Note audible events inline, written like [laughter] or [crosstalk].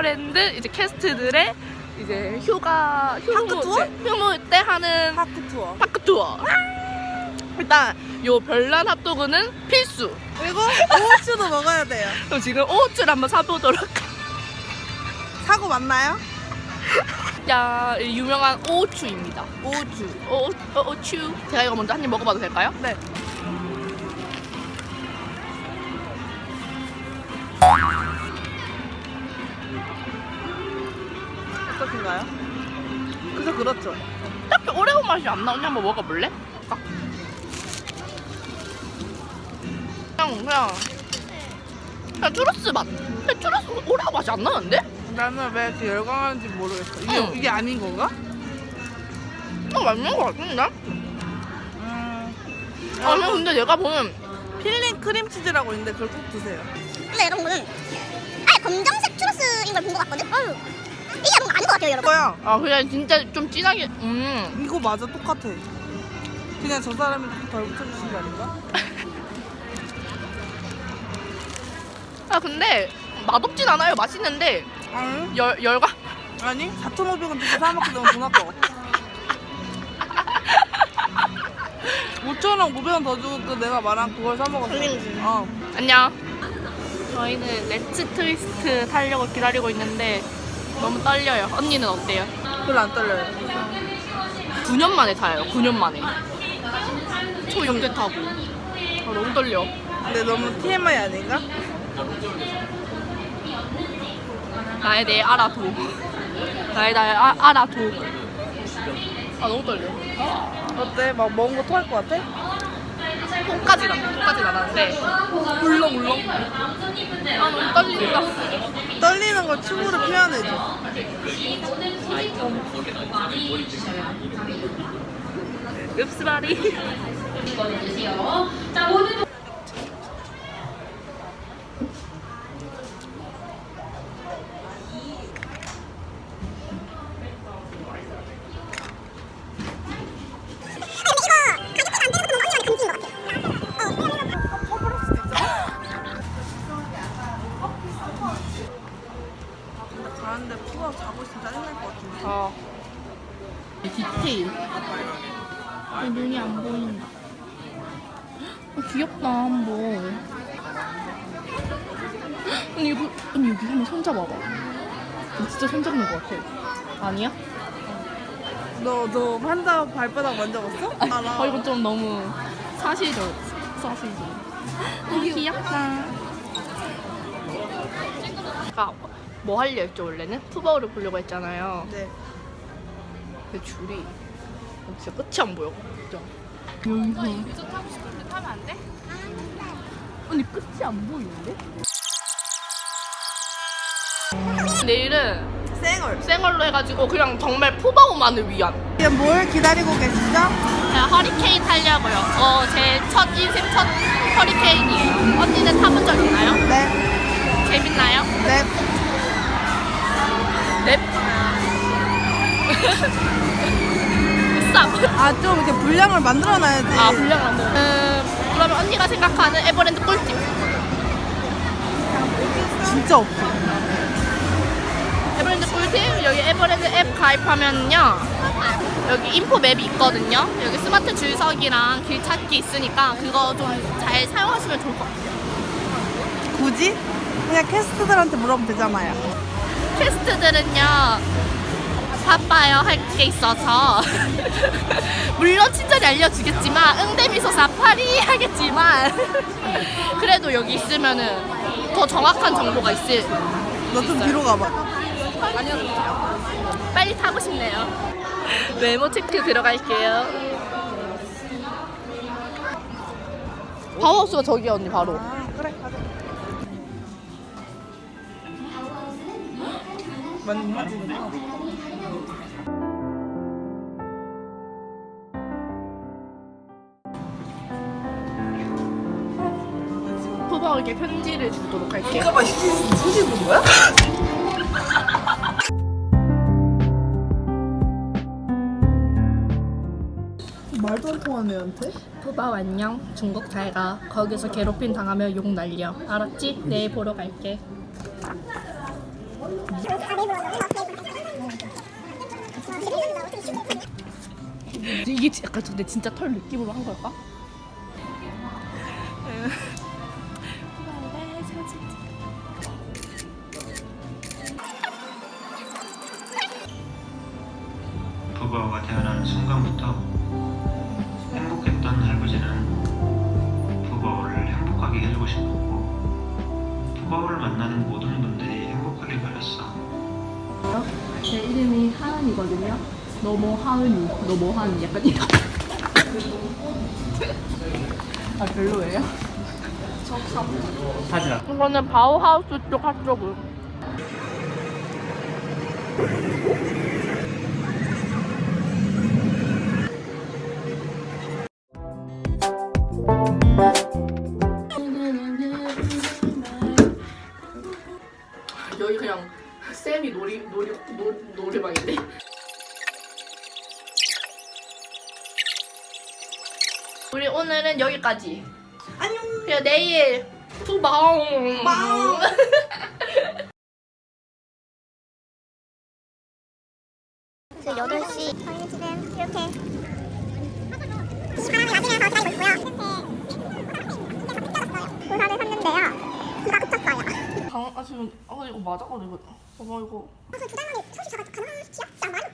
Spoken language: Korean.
에버랜드 이제 캐스트들의 이제 휴가 파크 투어? 네, 휴무 때 하는 파크 투어. 파크 투어. 일단 요 별난 핫도그는 필수. 그리고 오후추도 먹어야 돼요. [laughs] 그럼 지금 오후추를 한번 사보도록. 사고 맞나요? 야 유명한 오후추입니다. 오후추. 오, 오, 오추. 제가 이거 먼저 한 입 먹어봐도 될까요? 네. 어떠신가요? 그래서 그렇죠. 딱히 오레오 맛이 안 나오냐 한번 먹어볼래? 그냥 그냥 그냥 추러스 맛. 근데 추러스 오레오 맛이 안 나는데? 나는 왜 이렇게 열광하는지 모르겠어. 이게, 응. 이게 아닌 건가? 어 맞는 것 같은데? 음. 아니 근데 내가 보면 필링 크림치즈라고 있는데 그걸 꼭 드세요. 근데 이런 거는 거야. 아 그냥 진짜 좀 진하게 음 이거 맞아 똑같아. 그냥 저 사람이 덜 붙여주신 거 아닌가? 아 근데 맛없진 않아요 맛있는데 아니. 열 열과 아니 4,500원 주고 사 먹기 너무 돈 아까워. 5,000원, 900원 더 주고 그 내가 말한 그걸 사 먹었어. 클린지. 어. 안녕 저희는 렛츠 트위스트 타려고 기다리고 있는데 너무 떨려요 언니는 어때요? 별로 안 떨려요. 9년 만에 타요 9년 만에 초용대 타고 아, 너무 떨려 근데 너무 TMI 아닌가? 나에 대해 알아도 나에 대해 아, 알아도 아 너무 떨려 어때? 막 먹은 거 토할 것 같아? 콩까지는 콩까지는 안 하는데. 울렁 울렁? 아 너무 떨린다. 떨리는 걸 춤으로 표현해줘. 읍스바리. 근데 가는데 푸가 자고 있으면 짜증날 것 같은데. 어. 디테일. 아, 눈이 안 보인다. 아, 귀엽다 한번. 언니 이거 언니 여기 한번 손잡아봐. 진짜 손잡는 것 같아. 아니야? 너, 너 판다 발바닥 만져봤어? 알아. 어 이거 좀 너무 사실적 사실적 너무 귀엽다. 아까 뭐 하려 했죠 원래는? 푸바오를 보려고 했잖아요 네. 그 줄이 진짜 끝이 안 보여 진짜 여기서 유저 타고 싶은데 타면 안 돼? 언니 끝이 안 보이는데? 내일은 쌩얼. 생얼로 해가지고 그냥 정말 푸바오만을 위한 지금 뭘 기다리고 계시죠? 제가 허리케인 타려고요 어, 제 첫 인생 첫 허리케인이에요 언니는 타본 적 있나요? 네. 재밌나요? 네. 넵 쌉. 아, 좀 이렇게 분량을 만들어놔야지. 아 분량 안 먹어 음, 그러면 언니가 생각하는 에버랜드 꿀팁 진짜 없어. 에버랜드 꿀팁 여기 에버랜드 앱 가입하면요 여기 인포 맵이 있거든요 여기 스마트 줄서기랑 길 찾기 있으니까 그거 좀 잘 사용하시면 좋을 것 같아요 굳이? 그냥 캐스트들한테 물어보면 되잖아요. 캐스트들은요 바빠요. 할 게 있어서. [laughs] 물론 친절히 알려주겠지만 응대미소 사 파리 하겠지만. [laughs] 그래도 여기 있으면은 더 정확한 정보가 있을 너좀 뒤로 가봐. 빨리 타고 싶네요. [laughs] 메모 체크 들어갈게요. 파워하우스가 저기야 언니 바로 맞나? 푸바에게 편지를 주도록 할게요 잠깐만, 수지 본 거야? [laughs] 말도 안 통하네, 한테? 푸바오 안녕 중국 잘가 거기서 괴롭힘 당하면 욕 날려 알았지? 내일 보러 갈게 이게 지- 약간 근데 진짜 털 느낌으로 한 걸까? 부부가 태어난 순간부터 행복했던 할아버지는 부부를 행복하게 해주고 싶었고 부부를 만나는 모든 분들이 행복 하게 바랬어. 제 이름이 하은이거든요. 너뭐 하은이, 너뭐 하은이 약간 이런. 아 별로예요? 하지마. 이거는 바우하우스 쪽 핫도그. 여기 그냥 쌤이 놀이 놀이 놀, 놀이방인데. 우리 오늘은 여기까지. 안녕. 그냥 내일 투방. 빵. 그 8시 저희는 지금 이렇게 이 바람이 낮으면서 기다리고 있고요 아 이거 맞아? 아 이거 봐봐 이거 그래서 두 달만에 소식 가능할지요? 나 많이